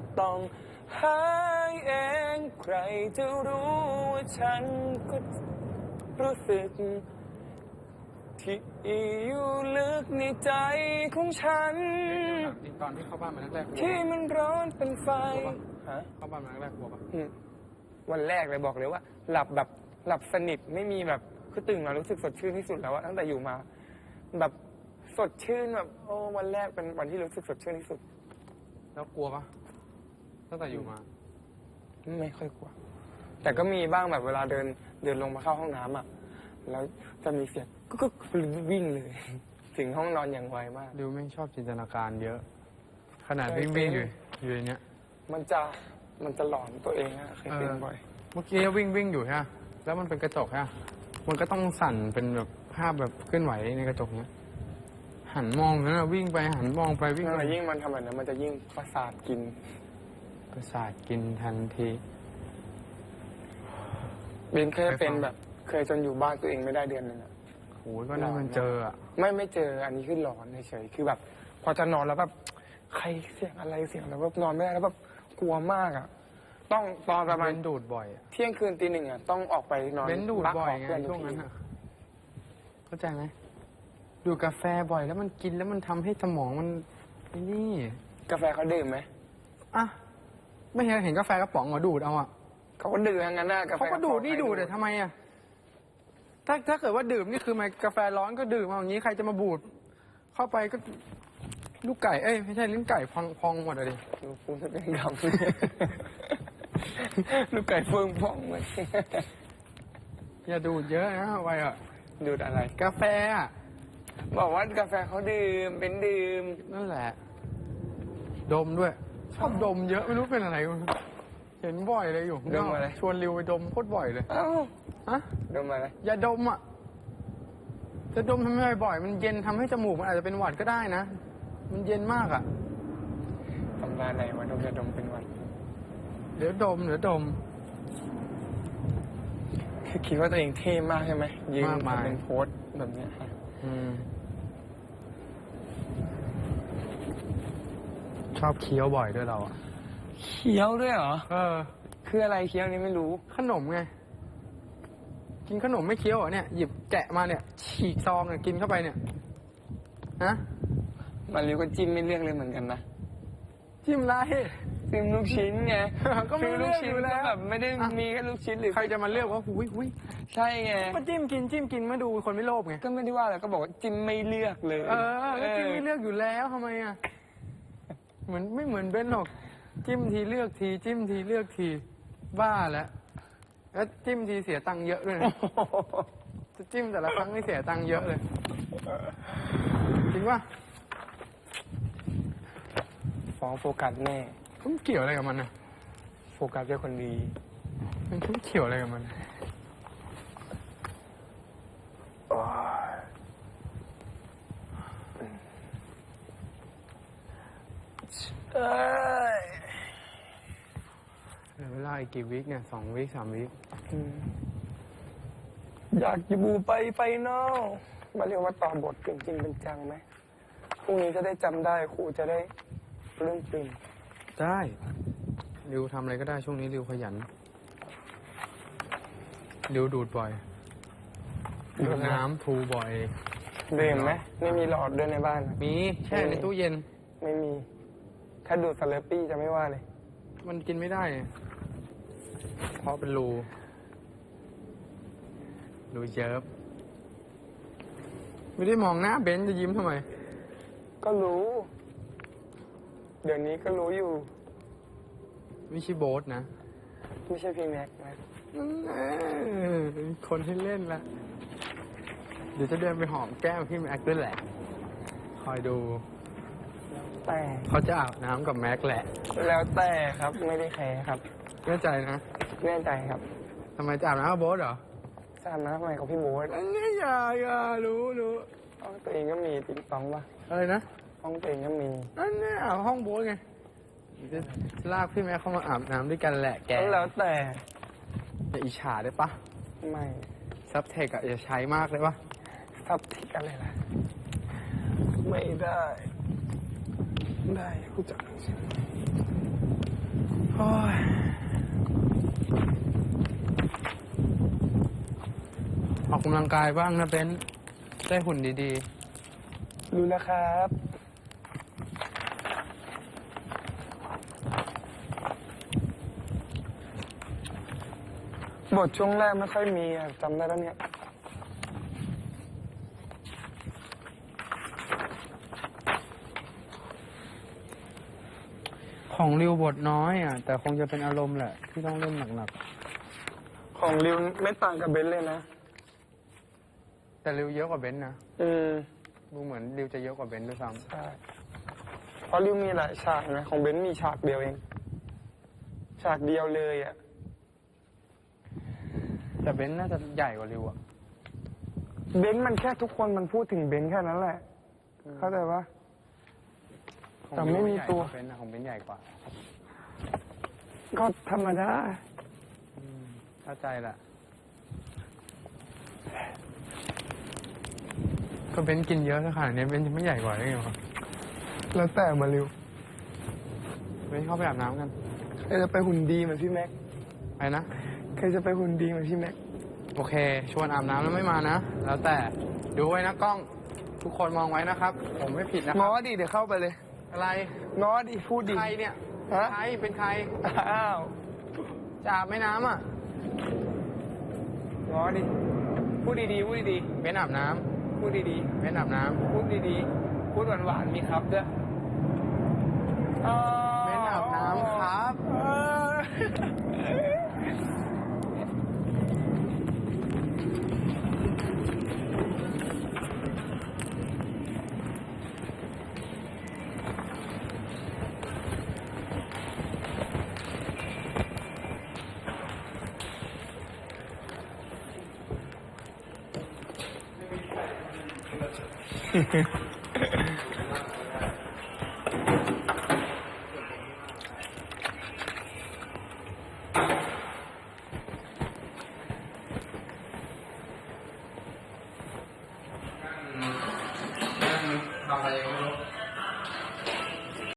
ก็ต้องหายเอง ใครจะรู้ว่าฉันก็รู้สึก ที่อยู่ลึกในใจของฉันตอนที่เข้าบ้านมาแรกๆกลัวที่มันร้อนเป็นไฟฮะเข้าบ้านมาแรกๆกลัวปะอืมวันแรกเลยบอกเลยว่า หลับแบบหลับสนิทไม่มีแบบคือตื่นมารู้สึกสดชื่นที่สุดแล้วอะตั้งแต่อยู่มา แบบสดชื่นแบบ โอ้วันแรกเป็นวันที่รู้สึกสดชื่นที่สุด แล้วกลัวปะ ตั้งแต่อยู่มา ไม่ค่อยกลัว แต่ก็มีบ้างแบบเวลาเดินเดินลงมาเข้าห้องน้ำอะแล้วจะมีเสียงก็ก็วิ่งเลย ถึงห้องนอนอย่างไวมากดิวไม่ชอบจินตนาการเยอะ ขนาดเคยวิ่งเป็นวิ่งอยู่อยู่ในเนี้ย มันจะมันจะหลอนตัวเองอะเคยเป็นเออบ่อย เมื่อกี้วิ่งวิ่งอยู่ฮะ แล้วมันเป็นกระจกฮะ มันก็ต้องสั่นเป็นแบบภาพแบบเคลื่อนไหวในกระจกเนี้ยหันมองนะวิ่งไปหันมองไปวิ่งนั่นไปแหละยิ่งมันทำแบบนั้นมันจะยิ่งประสาทกิน ประสาทกินทันทีเบนเคยเป็นแบบ เคยจนอยู่บ้านตัวเองไม่ได้เดือนหนึ่งอะโอ้ยก็นั่นมันเจออะไม่ไม่เจออันนี้คือหลอนเฉยๆคือแบบ พอจะนอนแล้วแบบใครเสียงอะไรเสียงอะไรแบบนอนไม่ได้แล้วแบบกลัวมากอะต้องตอนประมาณเบนดูดบ่อยอะเที่ยงคืนตีหนึ่งอะต้องออกไปนอนเบนดูดบ่อยไงบ้านขเพื่ช่วงนั้นทุกทีอะเข้าใจไหมดูดกาแฟบ่อยแล้วมันกินแล้วมันทำให้สมองมันไอ้นี่ กาแฟเขาดื่มไหมอะ ไม่เห็นเห็นกาแฟกระป๋องเหรอดูดเอาอะเขาก็ดื่มทั้งนั้นนะกาแฟเขาก็ดูดนี่ดูดแต่ทำไมอะถ้าถ้าเกิดว่าดื่มนี่คือมันกาแฟร้อนก็ดื่มเอาอย่างนี้ใครจะมาบูด เข้าไปก็ลูกไก่เอ้ยไม่ใช่ลิ้นไก่พองพองหมดเลยดูคุณจะเป็นดำลูกไก่เฟืองพองเลยอย่าดูดเยอะนะเอาไปอะดูดอะไร กาแฟอะบอกว่ากาแฟเขาดื่มเป็นดื่มนั่นแหละ ดมด้วย ชอบดมเยอะไม่รู้เป็นอะไร เห็นบ่อยเลยอยู่ดมอะไร ชวนริวไปดมโคตรบ่อยเลยเอ้าฮะดมอะไรอย่าดมอะจะดมทำไมบ่อยๆมันเย็นทำให้จมูกมันอาจจะเป็นหวัดก็ได้นะ มันเย็นมากอะตำราไหนว่าดมจะดมเป็นหวันเดี๋ยวดมเดี๋ยวดม คือคิดว่าตัวเองเท่มากใช่ไหมยืนมากมาย ทำเป็นโพสต์แบบเนี้ยฮะอืม ชอบเคี้ยวบ่อยด้วยเราอะเคี้ยวด้วยเหรอ เออ คืออะไรเคี้ยวนี่ไม่รู้ ขนมไง กินขนมไม่เคี้ยวเหรอเนี่ย หยิบแกะมาเนี่ย ฉีกซองเนี่ยกินเข้าไปเนี่ย ฮะ มาริวก็จิ้มไม่เลือกเลยเหมือนกันนะ จิ้มไร จิ้มลูกชิ้นไงก็ไม่คือเลืลูอกกชิ้อนยู่แล้ว ก็แบบไม่ได้อะมีแค่ลูกชิ้นหรือใครจะมาเลือกว่าหุยหุยใช่ไง ก็จิ้มกินจิ้มกินมาดูคนไม่โลภไง ก็ไม่ได้ว่าอะไรก็บอกว่าจิ้มไม่เลือกเลยเออก็จิ้มไม่เลือกอยู่แล้วทำไมอะ เหมือนไม่เหมือนเบนหรอก จิ้มทีเลือกที จิ้มทีเลือกที บ้าแล้วแล้วจิ้มทีเสียตังค์เยอะด้วยนะโอ้โหจะจิ้มแต่ละครั้งนี่เสียตังค์เยอะเลย จริงป่ะฟ้องโฟกัสแน่มันเกี่ยวอะไรกับมันนะโฟกัสเป็นคนดี มันเกี่ยวอะไรกับมัน เอ้ยเหลือเวลาอีกกี่วิคเนี่ยสองวิคสามวิคอืมอยากจะบูไปไปเนอกมาเรียกว่าต่อบทจริงๆเป็นจังไหมพรุ่งนี้จะได้จำได้ครูจะได้เรื่องปริมได้ริวทำอะไรก็ได้ช่วงนี้ริวขยันริวดูดบ่อยดูดน้ำทูบ่อยดื่มไหมไม่มีหลอดด้วยในบ้านอะมีแช่ในตู้เย็น ไม่มี ถ้าดูดสเลปปี้จะไม่ว่าเลย มันกินไม่ได้ไงเพราะเป็นรู รูเยิบไม่ได้มองหน้าเบนซ์จะยิ้มทำไม ก็รู้ เดี๋ยวนี้ก็รู้อยู่ ไม่ใช่โบ๊ทนะไม่ใช่พี่แม็กนะเออเป็นคนที่เล่นละ เดี๋ยวจะเดินไปหอมแก้มพี่แม็กซ์ด้วยแหละ คอยดู แต่เขาจะอาบน้ำกับแม็กซ์แหละ แล้วแต่ครับไม่ได้แคร์ครับแน่ใจนะแน่ใจครับทำไมจะอาบน้ำกับโบ๊ทเหรอทราบนะทำไมกับพี่โบ๊ทอันนี้อย่าอย่ารู้รู้ห้องตัวเองก็มีติ๊งตองป่ะอะไรนะห้องตัวเองก็มี อันนี้อาบห้องโบ๊ทไงเดี๋ยวจะลากพี่แม็กซ์เข้ามาอาบน้ำด้วยกันแหละแกแล้วแต่อย่าอิจฉาได้ปะไม่ซับเทคอะอย่าใช้มากเลยปะ ทับทิกอะไรล่ะ ไม่ได้ ได้กูจับโอ้ยออกกำลังกายบ้างนะเบนได้หุ่นดีรู้แล้วครับ บทช่วงแรกไม่ค่อยมีอะจำได้แล้วเนี่ย ๆ ของริวบทน้อยอะ แต่คงจะเป็นอารมณ์แหละ ที่ต้องเล่นหนักของริวไม่ต่างกับเบนซ์เลยนะๆแต่ริวเยอะกว่าเบนนะ อืม ดูเหมือนริวจะเยอะกว่าเบนด้วยซ้ใช่เพราะริวมีหลายฉากนะของเบนซ์มีฉากเดียวเอง ฉากเดียวเลยอะำแต่เบนน่าจะใหญ่กว่าริวอะ เบนซ์มันแค่ทุกคนมันพูดถึงเบนซ์แค่นั้นแหละ เข้าใจปะของ แต่ไม่มีริใหญ่กาตัวเบนนะของเบนใหญ่กว่า ก็ธรรมดาเข้าใจละก็เบนกินเยอะขนาดนี้เบนจะไม่ใหญ่กว่าได้ไงวะแล้วแต่มาริวเบนเข้าไปอาบน้ำกันใครจะไปหุ่นดีเหมือนพี่แม็กไปนะใครจะไปหุ่นดีเหมือนพี่แม็กโอเค ชวนอาบน้ำแล้วไม่มานะ แล้วแต่ ดูไว้นะกล้อง ทุกคนมองไว้นะครับ ผมไม่ผิดนะคง้รัอบดิเดี๋ยวเข้าไปเลย อะไรง้อดิพูดดิ ใครเนี่ยฮะ ใครเป็นใครอ้าวจะอาบแม่น้ำอะง้อดิ พูดดีๆพูดดีเบนอาบน้ำๆพูดดีเบนอาบน้ๆพูดดีๆพูดหวานๆมีครับด้วยำเบนอาบน้ำครับ เออ Sí.